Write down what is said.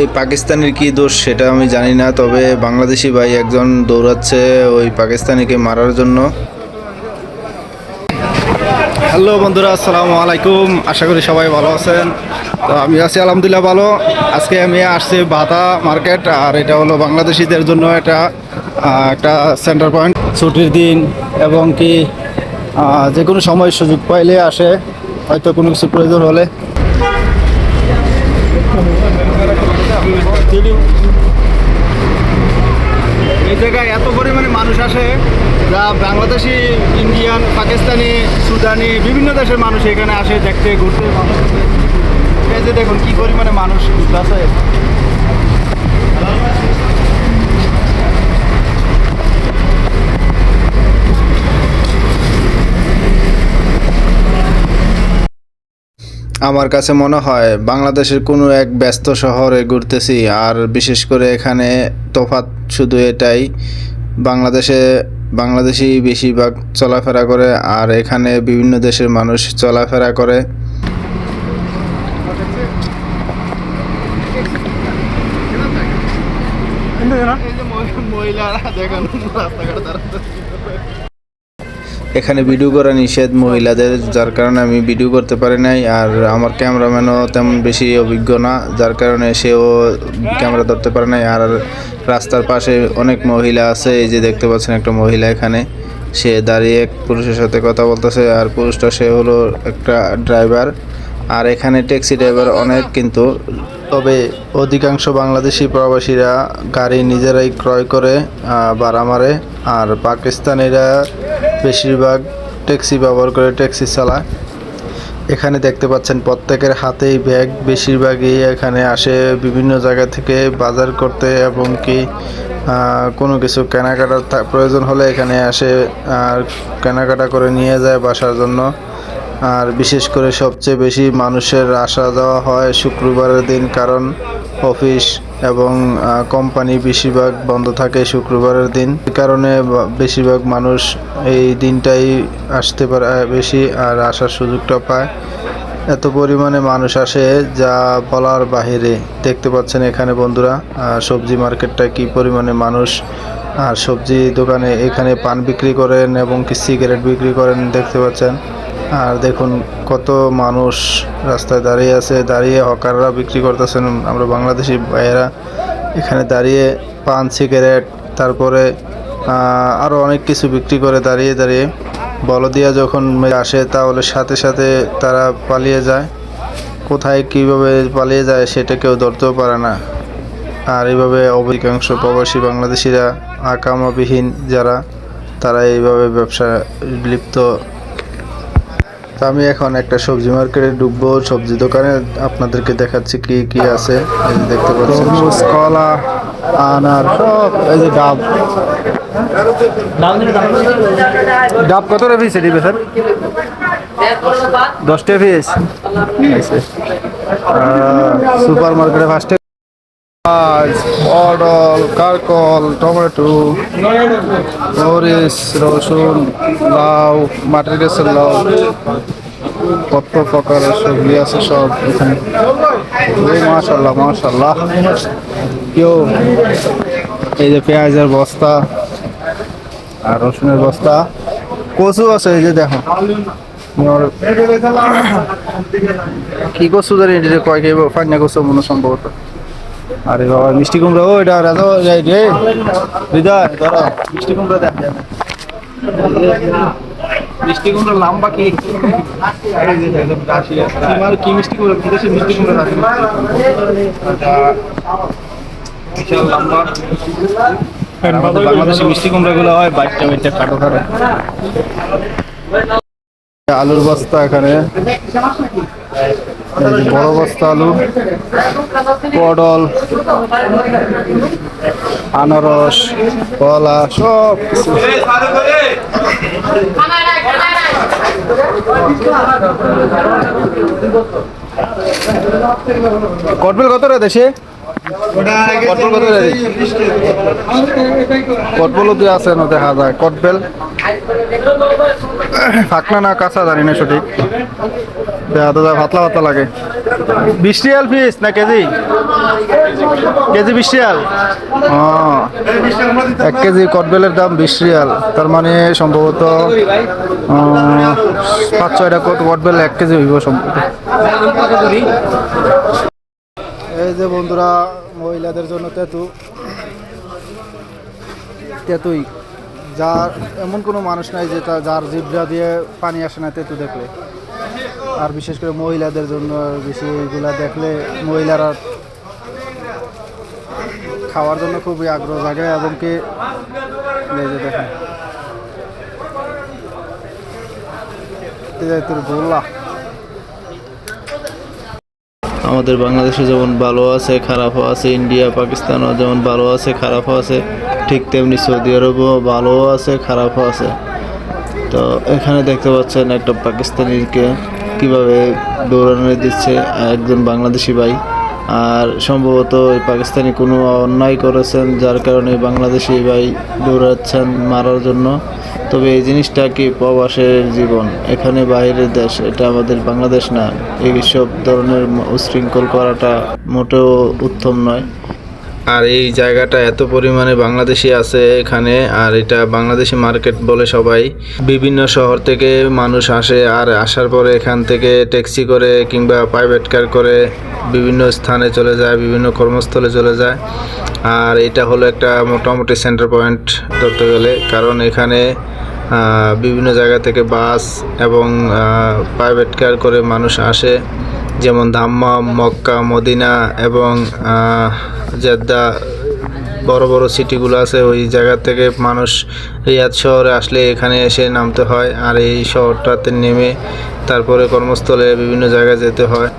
এই পাকিস্তানের কি দোষ সেটা আমি জানি না, তবে বাংলাদেশি ভাই একজন দৌড়াচ্ছে ওই পাকিস্তানিকে মারার জন্য। হ্যালো বন্ধুরা, আসসালামু আলাইকুম। আশা করি সবাই ভালো আছেন। তো আমি আছি আলহামদুলিল্লাহ ভালো। আজকে আমি আসছি বাতা মার্কেট, আর এটা হলো বাংলাদেশিদের জন্য এটা একটা সেন্টার পয়েন্ট ছুটির দিন এবং কি যে কোনো সময় সুযোগ পাইলে আসে, হয়তো কোনো কিছু প্রয়োজন হলে। এই জায়গায় এত পরিমাণে মানুষ আসে, যা বাংলাদেশি, ইন্ডিয়ান, পাকিস্তানি, সুদানি, বিভিন্ন দেশের মানুষ এখানে আসে দেখতে, ঘুরতে মানুষ। এই যে দেখুন কি পরিমাণে মানুষ আছে আমার কাছে মনে হয় বাংলাদেশের কোনো এক ব্যস্ত শহরে ঘুরতেছি, আর বিশেষ করে এখানে তফাৎ শুধু এটাই, বাংলাদেশে, বাংলাদেশি বেশিরভাগ চলাফেরা করে, আর এখানে বিভিন্ন দেশের মানুষ চলাফেরা করে। মহিলারা দেখেন, রাস্তাঘাটে এখানে ভিডিও করা নিষেধ মহিলাদের, যার কারণে আমি ভিডিও করতে পারি নাই, আর আমার ক্যামেরাম্যানও তেমন বেশি অভিজ্ঞ না, যার কারণে সেও ক্যামেরা ধরতে পারে নাই, আর রাস্তার পাশে অনেক মহিলা আছে, এই যে দেখতে পাচ্ছেন একটা মহিলা এখানে, সে দাঁড়িয়ে এক পুরুষের সাথে কথা বলতেছে, আর পুরুষটা সে হলো একটা ড্রাইভার আর এখানে ট্যাক্সি ড্রাইভার অনেক কিন্তু, তবে অধিকাংশ বাংলাদেশি প্রবাসীরা গাড়ি নিজেরাই ক্রয় করে ভাড়া মারে, আর পাকিস্তানিরা বেশিরভাগ ট্যাক্সি ব্যবহার করে ট্যাক্সি চালায়। এখানে দেখতে পাচ্ছেন প্রত্যেকের হাতেই ব্যাগ। বেশিরভাগই এখানে আসে বিভিন্ন জায়গা থেকে বাজার করতে এবং কি কোনো কিছু কেনাকাটার প্রয়োজন হলে এখানে আসে আর কেনাকাটা করে নিয়ে যায় বাসার জন্য। আর বিশেষ করে সবচেয়ে বেশি মানুষের আসা যাওয়া হয় শুক্রবারের দিন কারণ অফিস। এবং কোম্পানি বেশিরভাগ বন্ধ থাকে শুক্রবারের দিন। এই কারণে বেশিরভাগ মানুষ এই দিনটাই আসতে পারে বেশি আর আসার সুযোগটা পায়। এত পরিমাণে মানুষ আসে যা বলার বাহিরে। দেখতে পাচ্ছেন এখানে বন্ধুরা সবজি মার্কেটটা কি পরিমাণে মানুষ, আর সবজি দোকানে এখানে পান বিক্রি করেন এবং কি সিগারেট বিক্রি করেন দেখতে পাচ্ছেন। আর দেখুন কত মানুষ রাস্তায় দাঁড়িয়ে আছে, দাঁড়িয়ে হকাররা বিক্রি করতেছেন। আমরা বাংলাদেশি ভাইয়েরা এখানে দাঁড়িয়ে পান, সিগারেট, তারপরে আরও অনেক কিছু বিক্রি করে দাঁড়িয়ে দাঁড়িয়ে বলদিয়া যখন আসে তাহলে সাথে সাথে তারা পালিয়ে যায়। কোথায় কীভাবে পালিয়ে যায় সেটা কেউ ধরতেও পারে না। আর এইভাবে অধিকাংশ প্রবাসী বাংলাদেশিরা আকামাবিহীন যারা, তারা এইভাবে ব্যবসা লিপ্ত তো আমি এখন একটা সবজি মার্কেটে ঢুকবো সবজি দোকানে। আপনাদেরকে দেখাচ্ছি কি কি আছে। দেখতে পাচ্ছেন। কলা আনার সব এই যে ডাব। ডাব কত রে পিস দিবে স্যার দশটা পিস। সুপার মার্কেটে ফার্স্টে পেঁয়াজ পটল কারকল, টমেটো, মরিচ, রসুন, লাউ, মাটির গাছের লাউ, কত প্রকারের সবজি আছে সব এখানে। মাশাল্লাহ মাশাল্লাহ। কেউ এই যে পেঁয়াজের বস্তা আর রসুনের বস্তা, কচু আছে এই যে দেখো। কি কচু জানি কয় খাইব ফান্না কচু মনে সম্ভবত। আরে বাবা মিষ্টি কুমড়া ও এটা রাজা রে রে হৃদয় ধরো মিষ্টি কুমড়া দেখ মিষ্টি কুমড়া লম্বা কি। কি মিষ্টি কুমড়া? বিদেশি মিষ্টি কুমড়া রাশি আচ্ছা, বিশাল লম্বা। আর আমাদের বাংলাদেশি মিষ্টি কুমড়া গুলো হয় বাইকটা বাইকটা কাটো কাটো আলুর বস্তা এখানে। বড় বস্তা আলু পটল আনারস কলা সব কটবেল কত রে দেশে? কটবেলও দিয়ে আছে না দেখা যায়। কটবেল? ফাঁকনা না কাঁচা জানি না সঠিক। দেখা তো যায় পাতলা পাতলা লাগে। বিশ পিস না কেজি? কেজি বিশ রিয়াল এক কেজি কটবেলের দাম বিশ রিয়াল তার মানে সম্ভবত পাঁচ ছয়টা কট কটবেল এক কেজি হইব সম্ভবত। এই যে বন্ধুরা, মহিলাদের জন্য তেতু। তেতুই। যার এমন কোনো মানুষ নাই যেটা যার জিভটা দিয়ে পানি আসে না তেতু দেখলে। আর বিশেষ করে মহিলাদের জন্য বেশি এইগুলা দেখলে মহিলারা খাওয়ার জন্য খুবই আগ্রহ জাগে এবং কি দেখেন। গোল্লা। আমাদের বাংলাদেশে যেমন ভালো আছে, খারাপও আছে, ইন্ডিয়া, পাকিস্তানও যেমন ভালো আছে, খারাপও আছে, ঠিক তেমনি সৌদি আরবও ভালোও আছে, খারাপও আছে। তো এখানে দেখতে পাচ্ছেন একটা পাকিস্তানিকে কীভাবে দৌড়ানো দিচ্ছে একজন বাংলাদেশি ভাই। আর সম্ভবত ওই পাকিস্তানি কোনো অন্যায় করেছেন, যার কারণে বাংলাদেশি ভাই দৌড়াচ্ছেন মারার জন্য। তবে এই জিনিসটা কি প্রবাসের জীবন? এখানে বাইরের দেশ, এটা আমাদের বাংলাদেশ না। এই সব ধরনের উশৃঙ্খল করাটা মোটেও উত্তম নয়। আর এই জায়গাটা এত পরিমাণে বাংলাদেশি আছে এখানে, আর এটা বাংলাদেশি মার্কেট বলে সবাই। বিভিন্ন শহর থেকে মানুষ আসে, আর আসার পরে এখান থেকে ট্যাক্সি করে কিংবা প্রাইভেট কার করে বিভিন্ন স্থানে চলে যায়, বিভিন্ন কর্মস্থলে চলে যায়। আর এটা হলো একটা মোটামুটি সেন্টার পয়েন্ট ধরতে গেলে। কারণ এখানে বিভিন্ন জায়গা থেকে বাস এবং প্রাইভেট কার করে মানুষ আসে, যেমন ধাম্মাম মক্কা, মদিনা এবং জেদ্দা, বড় বড় সিটিগুলো আছে, ওই জায়গা থেকে মানুষ রিয়াদ শহরে আসলে এখানে এসে নামতে হয়, আর এই শহরটাতে নেমে তারপরে কর্মস্থলে বিভিন্ন জায়গায় যেতে হয়।